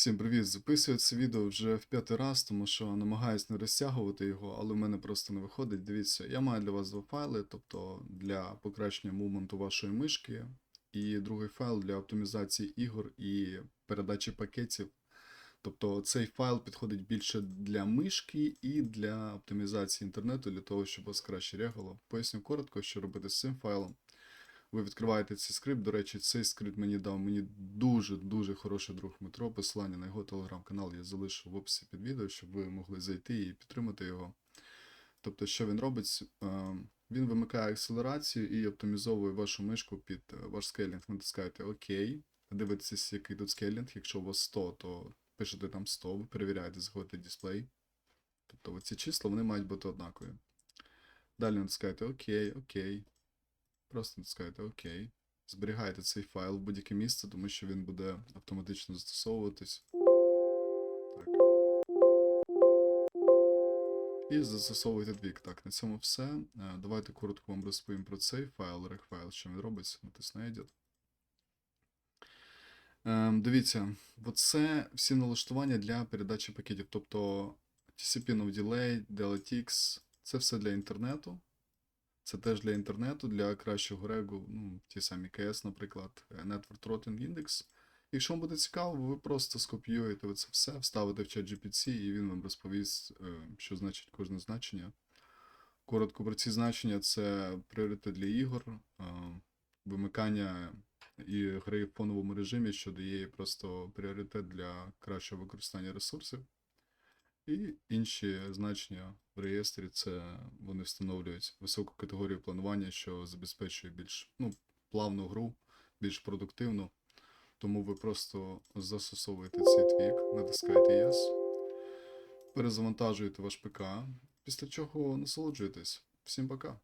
Всім привіт! Записую це відео вже в п'ятий раз, тому що намагаюсь не розтягувати його, але в мене просто не виходить. Дивіться, я маю для вас два файли, тобто для покращення мувменту вашої мишки, і другий файл для оптимізації ігор і передачі пакетів. Тобто цей файл підходить більше для мишки і для оптимізації інтернету, для того, щоб вас краще рягало. Поясню коротко, що робити з цим файлом. Ви відкриваєте цей скрипт. До речі, цей скрипт мені дав мені дуже-дуже хороший друг Метро. Посилання на його телеграм-канал я залишу в описі під відео, щоб ви могли зайти і підтримати його. Тобто, що він робить? Е, Він вимикає акселерацію і оптимізовує вашу мишку під е, ваш скейлінг. Натискаєте ОК, дивитесь, який тут скейлінг. Якщо у вас 100, то пишете там 100, ви перевіряєте, заходите дисплей. Тобто ці числа вони мають бути однакові. Далі натискаєте ОК, ОК. Просто натискаєте ОК. Зберігаєте цей файл в будь-яке місце, тому що він буде автоматично застосовуватись. Так. І застосовуєте двік. Так, на цьому все. Е, Давайте коротко вам розповім про цей файл, рекфайл, що він робить. Натисну Edit. Ем, Дивіться, оце всі налаштування для передачі пакетів. Тобто TCP No Delay, DLTX, це все для інтернету. Це теж для інтернету, для кращого регу, ну, ті самі CS, наприклад, е, Network Throttling Index. Якщо вам буде цікаво, ви просто скопіюєте це все, вставите в чат GPT, і він вам розповість, е, що значить кожне значення. Коротко про ці значення це пріоритет для ігор, е, вимикання і гри в фоновому режимі, що дає просто пріоритет для кращого використання ресурсів. І інші значення в реєстрі це вони встановлюють високу категорію планування, що забезпечує більш ну, плавну гру, більш продуктивну. Тому ви просто застосовуєте цей твік, натискаєте Yes, перезавантажуєте ваш ПК, після чого насолоджуєтесь. Всім пока!